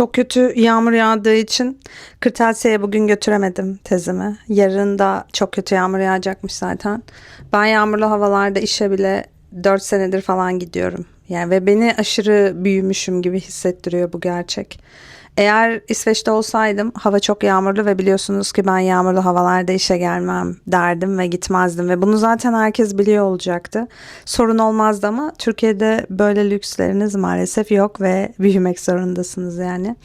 Çok kötü yağmur yağdığı için kırtasiyeye bugün götüremedim tezimi. Yarın da çok kötü yağmur yağacakmış zaten. Ben yağmurlu havalarda işe bile 4 senedir falan gidiyorum. Yani ve beni aşırı büyümüşüm gibi hissettiriyor bu gerçek. Eğer İsveç'te olsaydım hava çok yağmurlu ve biliyorsunuz ki ben yağmurlu havalarda işe gelmem derdim ve gitmezdim ve bunu zaten herkes biliyor olacaktı. Sorun olmazdı ama Türkiye'de böyle lüksleriniz maalesef yok ve büyümek zorundasınız yani.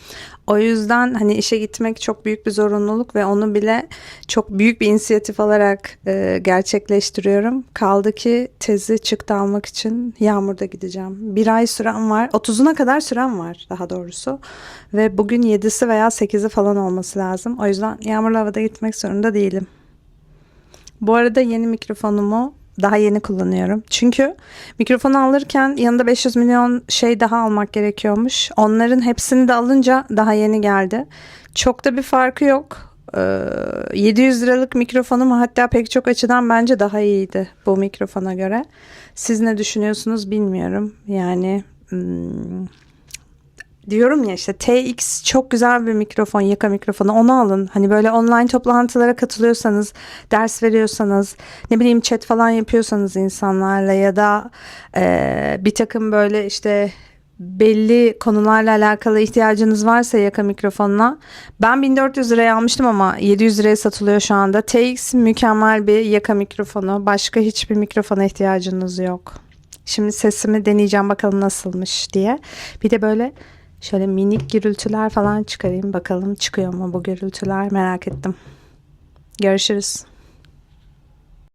O yüzden hani işe gitmek çok büyük bir zorunluluk ve onu bile çok büyük bir inisiyatif alarak e, gerçekleştiriyorum. Kaldı ki tezi çıktı almak için yağmurda gideceğim. Bir ay sürem var. 30'una kadar sürem var daha doğrusu. Ve bugün 7'si veya 8'i falan olması lazım. O yüzden yağmurlu havada gitmek zorunda değilim. Bu arada yeni mikrofonumu daha yeni kullanıyorum. Çünkü mikrofonu alırken yanında 500 milyon şey daha almak gerekiyormuş. Onların hepsini de alınca daha yeni geldi. Çok da bir farkı yok. Ee, 700 liralık mikrofonum hatta pek çok açıdan bence daha iyiydi bu mikrofona göre. Siz ne düşünüyorsunuz bilmiyorum. Yani hmm, diyorum ya işte TX çok güzel bir mikrofon, yaka mikrofonu onu alın. Hani böyle online toplantılara katılıyorsanız, ders veriyorsanız, ne bileyim chat falan yapıyorsanız insanlarla ya da e, bir takım böyle işte belli konularla alakalı ihtiyacınız varsa yaka mikrofonuna. Ben 1400 liraya almıştım ama 700 liraya satılıyor şu anda. TX mükemmel bir yaka mikrofonu. Başka hiçbir mikrofona ihtiyacınız yok. Şimdi sesimi deneyeceğim bakalım nasılmış diye. Bir de böyle şöyle minik gürültüler falan çıkarayım bakalım çıkıyor mu bu gürültüler merak ettim. Görüşürüz.